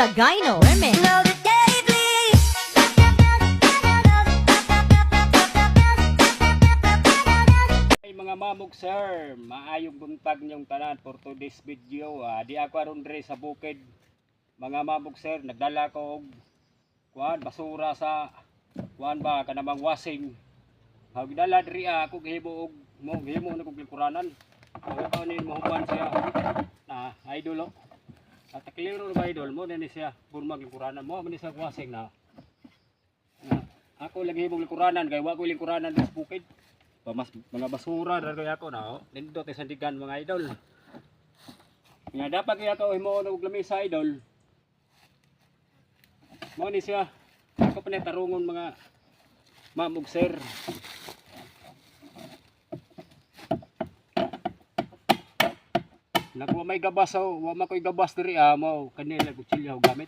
Tagaino Remix. Ay mga mamog sir, maayong buntag niyong tanan for today's video. Ah, di ako aron dre sa bukid. Mga mamog sir, nagdala ko og kuan basura sa kuan ba kanamang wasing. Ha gidala diri ah, ako gihimo og mo gihimo na kog lingkuranan. Ako pa ni mo kuan siya. Na idol oh. At klaro ba idol mo na siya burmag lingkuranan mo man siya wasing na. na ako lagi himong lingkuranan kay wa ko lingkuranan sa bukid pamas mga basura ra ako na oh. nindot sa sandigan mga idol nga dapat kaya ako himo og lamesa idol mo ni siya ako pa tarungon mga mamog sir may gabas oh, wa man koy gabas diri ah mo kanila kutsilyo gamit.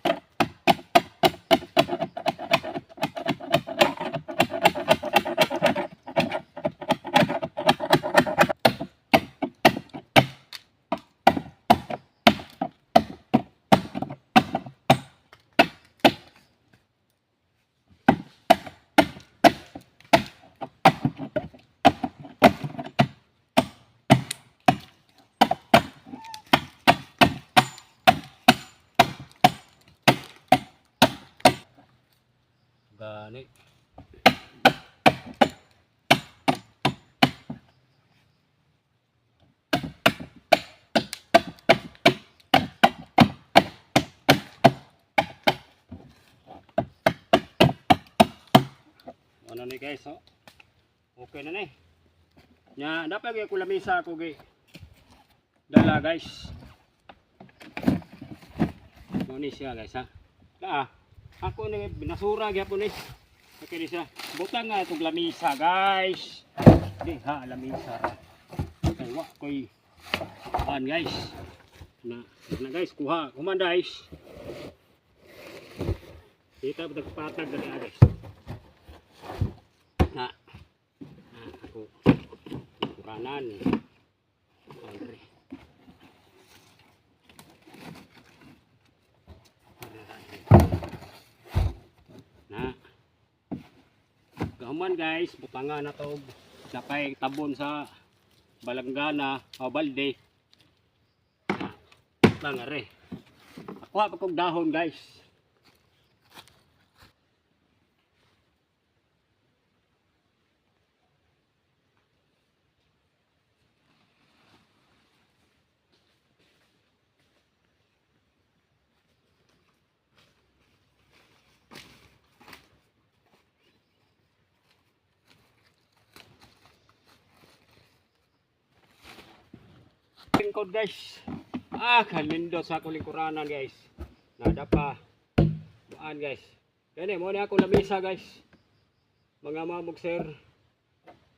Gani. Ano ni guys, oh. Okay na ni. Nya, dapat gyud ko lamisa ako gi. Dala guys. Ano ni siya guys ha. Na, ako ni binasura gyapon ni. Okay ni siya. Butang nga itong lamisa guys. Di ha, lamisa ra. Kay wa koy pan guys. Na, na guys, kuha. Kuman guys. Kita ba patag dali ah, guys. Na. Na ako. Kuranan. Andre. Na. Gahuman guys, butangan na to. Napay tabon sa balanggana o balde. Na. Langare. Ako pa kong dahon guys. Lingkod guys. Ah, kalindo sa akong lingkuranan guys. Nada pa. Buan guys. Gani mo na ako lamisa guys. Mga mamog sir.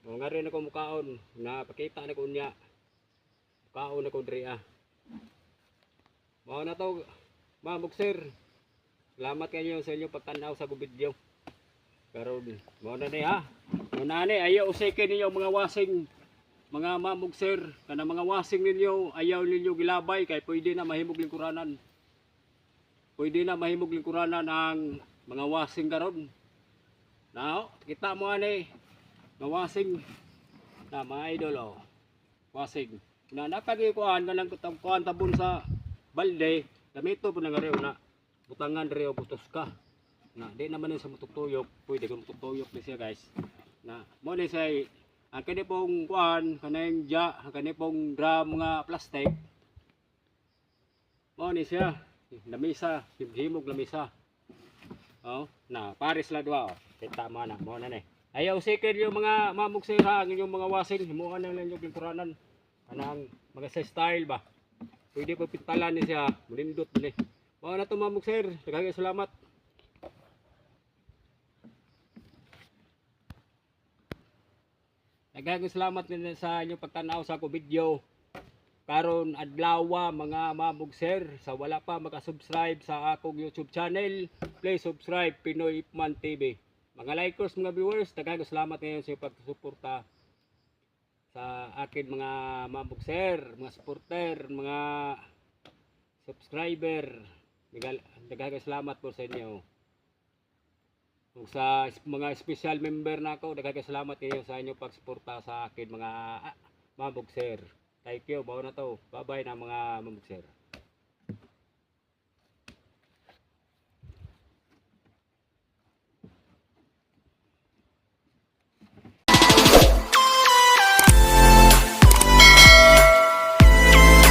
Mo nga rin ako mukaon na pakita na ko niya. Mukaon ako diri ah. Mao na to mamog sir. Salamat kayo sa inyong pagtanaw sa video. Pero mo na ni ha. Mo na ni ayo usikin ninyo mga wasing mga mamog kana mga wasing ninyo, ayaw ninyo gilabay kay pwede na mahimog lingkuranan. Pwede na mahimog lingkuranan ang mga wasing karon. Now, kita mo ani, mga wasing na mga idol oh. Wasing. Na napagi kuan kanang kuan tabon sa balde, gamito po rew na butangan rew butos ka. Na di naman yun sa mututuyok, pwede kung mututuyok ni siya guys. Na mo ni say ang kani pong kuan kanang ja kani pong drum nga plastic. Mo ni siya lamisa himhimog lamisa. Oh na pares la dua oh. kita mo na mo na ni. Ayaw sikir yung mga mamog sira ang inyong mga wasin. Himuan lang yung lingkuranan kanang mga sa style ba? Pwede pa pintalan ni siya. Mulindot ni. Mo na to mamog salamat Daghang salamat din sa inyong pagtanaw sa ako video. Karon adlaw mga mamog sir sa wala pa makasubscribe sa akong YouTube channel, please subscribe Pinoy Ipman TV. Mga likers, mga viewers, daghang salamat ngayon sa pagsuporta sa akin mga mamog sir, mga supporter, mga subscriber. Daghang salamat po sa inyo. Kung sa mga special member na ako, daghang salamat kayo sa inyo pagsuporta sa akin mga ah, mamugser. Thank you, bawa na to. Bye-bye na mga mamugser.